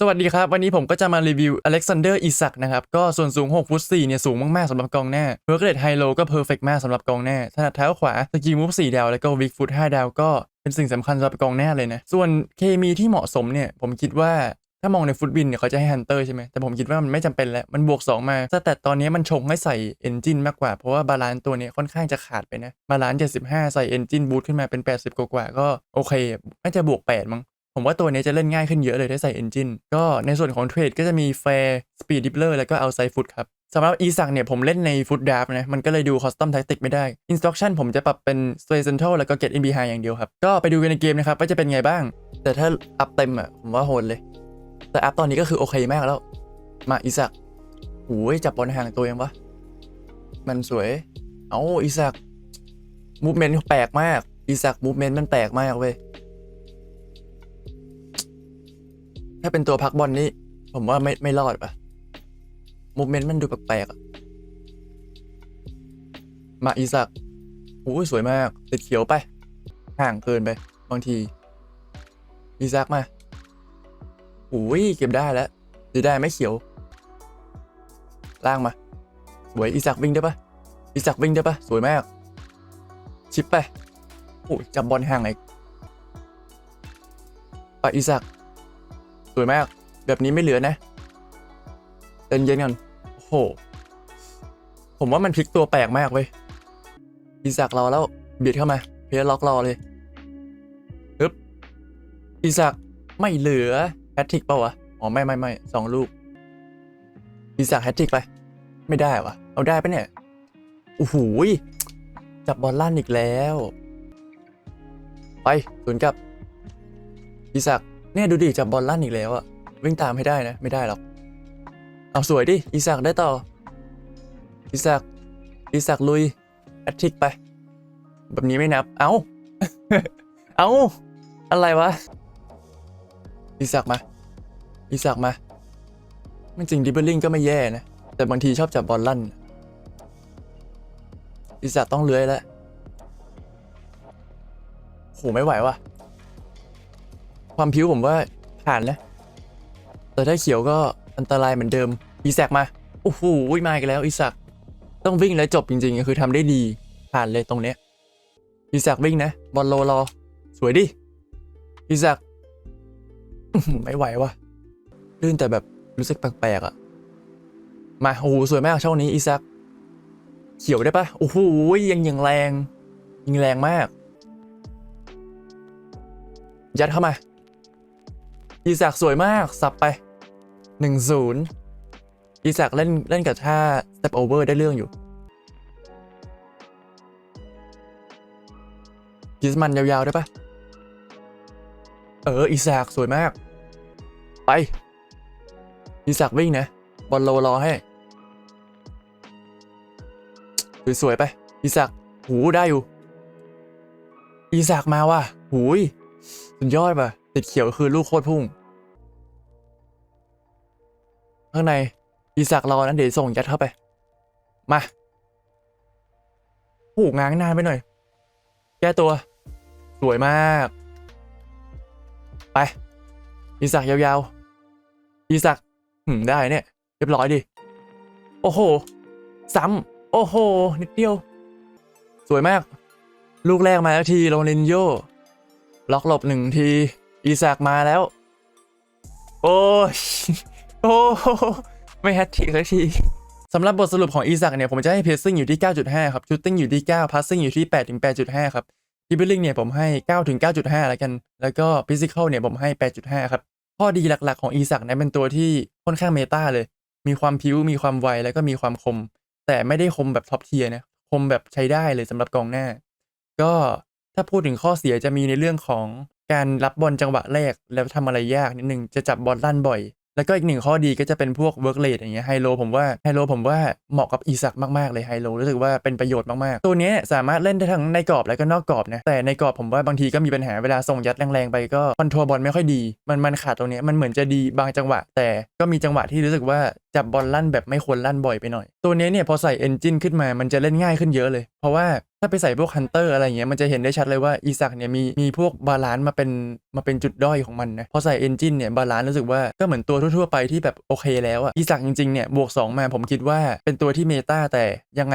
สวัสดีครับ วันนี้ผมก็จะมารีวิวอเล็กซานเดอร์อิสักนะครับ ก็ส่วนสูง 6 ฟุต 4 เนี่ย สูงมาก ๆสำหรับกองหน้าเ o ร์เกรดไฮโลก็เพอร์เฟกมากสำหรับกองหน้าถนัดเท้าขวาสกีมูฟ4ดาว แล้วก็วิกฟุต5ดาวก็เป็นสิ่งสำคัญสำหรับกองหน้าเลยนะ ส่วนเคมีที่เหมาะสมเนี่ย ผมคิดว่าถ้ามองในฟุตบินเนี่ยเขาจะให้ฮันเตอร์ใช่ไหมแต่ผมคิดว่ามันไม่จำเป็นแล้ว มันบวก 2 มาแต่ตอนนี้มันชงให้ใส่เอนจินมากกว่า เพราะว่าบาลานซ์ตัวนี้ค่อนข้างจะขาดไปนะ บาลานซ์75 ใส่เอนจินบูทขึ้นมาเป็น 80 กว่าก็โอเคน่าจะบวก 8 มั้ง ผมว่าตัวนี้จะเล่นง่ายขึ้นเยอะเลยได้ใส่ Engine ก็ในส่วนของเทรดก็จะมี Fair Speed Dippler แล้วก็ Outside Foot ครับสำหรับ e สักเนี่ยผมเล่นใน Foot Draft นะ มันก็เลยดู Custom Tactic ไม่ได้ Instruction ผมจะปรับเป็น s t a y Central แล้วก็ Get in behind อย่างเดียวครับ ก็ไปดูกันในเกมนะครับ ว่าจะเป็นไงบ้าง แต่ถ้าอัพเต็มอะ ผมว่าโหดเลย แต่อัพตอนนี้ก็คือโอเคมากแล้ว มาอีสักโอ้ยจับบอลห่างตัวเองวะ มันสวย เอาอีสักมูฟเมนต์แปลกมาก อีสักมูฟเมนต์มันแปลกมากเว้ย ถ้าเป็นตัวพักบอลนี่ผมว่าไม่ไม่รอดปะมูเมนต์มันดูแปลกๆอะมาอีสักโอ้ยสวยมาก ติดเขียวไป ห่างเกินไป บางที อีสักมาโอ้ยเก็บได้แล้วจะได้ไม่เขียว ล่างมา สวยอีสักวิ่งได้ปะอีสักวิ่งได้ปะสวยมาก ชิปไปโอ้ยจับบอลห่างอีกไปอีสัก สวยมาก แบบนี้ไม่เหลือนะเย็นเย็นๆก่อนโอ้โห ผมว่ามันพลิกตัวแปลกมากเว้ยอีสักรอแล้วเบียดเข้ามา เพลล็อกรอเลยปึ๊บอีสักไม่เหลือแฮตทริกเปล่าวะอ๋อไม่ไม่ไม่สองลูกอีสักแฮตทริกไป ไม่ได้วะเอาได้ปะเนี่ยโอ้โหจับบอลลั่นอีกแล้ว ไปสวนกลับอีสัก เนี่ยดูดิจับบอลลั่นอีกแล้วอะวิ่งตามให้ได้นะ ไม่ได้หรอก เอาสวยดิอีสักได้ต่ออีสักอีสักลุยแอตทิกไป แบบนี้ไม่นับ เอาเอาอะไรวะอีสักมาอีสักมามันจริงดิบเบิลลิงก็ไม่แย่นะ แต่บางทีชอบจับบอลลั่นอีสักต้องเลื้อยแล้วโหไม่ไหวว่ะ ความผิวผมว่าผ่านนะ แต่ถ้าเขียวก็อันตรายเหมือนเดิม อีแซกมา โอ้โหมาอีกแล้วอีแซกต้องวิ่งแล้วจบจริงๆคือทำได้ดีผ่านเลยตรงเนี้ยอีแซกวิ่งนะ บอลโลรอ สวยดิอีแซกไม่ไหววะลื่นแต่แบบรู้สึกแปลกๆอะมา โอ้โหสวยมากช่องนี้อีแซกเขียวได้ปะโอ้โหยังยังแรงยิงแรงมาก ยัดเข้ามา อีสักสวยมากสับไปหนึ่งศูนย์อีสักเล่นเล่นกับท่า step over ได้เรื่องอยู่กิสมันยาวๆได้ปะเอออีสักสวยมาก ไป อีสักวิ่งนะ บอลโลรอให้ สวยๆไป อีสักหูได้อยู่ อีสักมาว่ะหูยสุดยอดป่ะ ติดเขียวคือลูกโคตรพุ่ง ข้างในอีสักรอนั้นเดี๋ยวส่งยัดเข้าไป มาโอ้ง้างนานไปหน่อย แก้ตัว สวยมาก ไป อีสักยาวๆ อีสักหืมได้เนี่ย เรียบร้อยดิ โอ้โห ซ้ำโอ้โห นิดเดียว สวยมาก ลูกแรกมาแล้วทีโรนินโยล็อกหลบหนึ่งที อีสักมาแล้ว โอ้ยโอ้ไม่แฮตทริกสักทีสำหรับบทสรุปของอีสักเนี่ยผมจะให้เพซซิ่งอยู่ที่ 9.5 ครับชูตติ้งอยู่ที่ 9 พาสซิ่งอยู่ที่ 8 ถึง 8.5 ครับดิบลิงเนี่ยผมให้ 9 ถึง 9.5 แล้วกัน แล้วก็ฟิสิกอลเนี่ยผมให้ 8.5 ครับ ข้อดีหลักๆของอีสักเนี่ยเป็นตัวที่ค่อนข้างเมตาเลย มีความพิ้วมีความไว แล้วก็มีความคม แต่ไม่ได้คมแบบท็อปเทียร์นะคมแบบใช้ได้เลยสำหรับกองหน้า ก็ถ้าพูดถึงข้อเสียจะมีในเรื่องของ การรับบอลจังหวะแรกแล้วทำอะไรยากนิดนึงจะจับบอลลั่นบ่อย แล้วก็อีกหนึ่งข้อดีก็จะเป็นพวกเวิร์กเลดอย่างเงี้ยไฮโลผมว่าไฮโลผมว่าเหมาะกับอีสักมากๆเลยไฮโลรู้สึกว่าเป็นประโยชน์มากๆ ตัวนี้สามารถเล่นได้ทั้งในกรอบและก็นอกกรอบนะแต่ในกรอบผมว่าบางทีก็มีปัญหาเวลาส่งยัดแรงๆไปก็คอนโทรลบอลไม่ค่อยดี มันมันขาดตรงนี้มันเหมือนจะดีบางจังหวะ แต่ก็มีจังหวะที่รู้สึกว่า จับบอลลั่นแบบไม่ควรลั่นบ่อยไปหน่อย ตัวนี้เนี่ยพอใส่เอนจินขึ้นมามันจะเล่นง่ายขึ้นเยอะเลย เพราะว่าถ้าไปใส่พวกฮันเตอร์อะไรเงี้ยมันจะเห็นได้ชัดเลยว่าอีซักเนี่ยมีมีพวกบาลานซ์มาเป็นมาเป็นจุดด้อยของมันนะพอใส่เอนจินเนี่ยบาลานซ์รู้สึกว่าก็เหมือนตัวทั่วๆไปที่แบบโอเคแล้วอะอีซักจริงๆเนี่ยบวก 2 มาผมคิดว่าเป็นตัวที่เมตาแต่ยังไง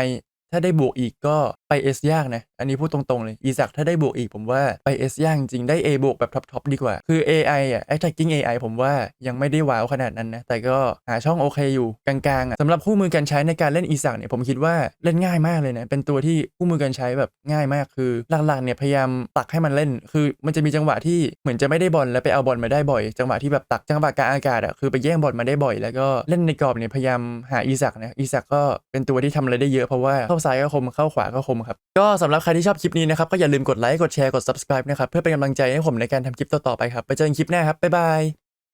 ถ้าได้บวกอีกก็ไป S ยากนะ อันนี้พูดตรงๆเลย อีสักถ้าได้บวกอีกผมว่าไป S ยากจริงได้ A บวกแบบท็อปๆดีกว่า คือ AI อะ attacking AI ผมว่ายังไม่ได้ว้าวขนาดนั้นนะ แต่ก็หาช่องโอเคอยู่กลางๆอะสำหรับคู่มือการใช้ในการเล่นอีสักเนี่ยผมคิดว่าเล่นง่ายมากเลยนะ เป็นตัวที่คู่มือการใช้แบบง่ายมากคือหลักๆเนี่ยพยายามตักให้มันเล่น คือมันจะมีจังหวะที่เหมือนจะไม่ได้บอลแล้วไปเอาบอลมาได้บ่อย จังหวะที่แบบตักจังหวะกลางอากาศอะคือไปแย่งบอลมาได้บ่อย แล้วก็เล่นในกรอบเนี่ยพยายามหาอีสักนะอีสักก็เป็นตัวที่ทำอะไรได้เยอะเพราะว่าเข้าซ้ายก็คมเข้าขวาก็คมครับ ก็สำหรับใครที่ชอบคลิปนี้นะครับ ก็อย่าลืมกดไลค์กดแชร์กด subscribe นะครับเพื่อเป็นกำลังใจให้ผมในการทำคลิปต่อๆไปครับไปเจอกันคลิปหน้าครับบ๊ายบาย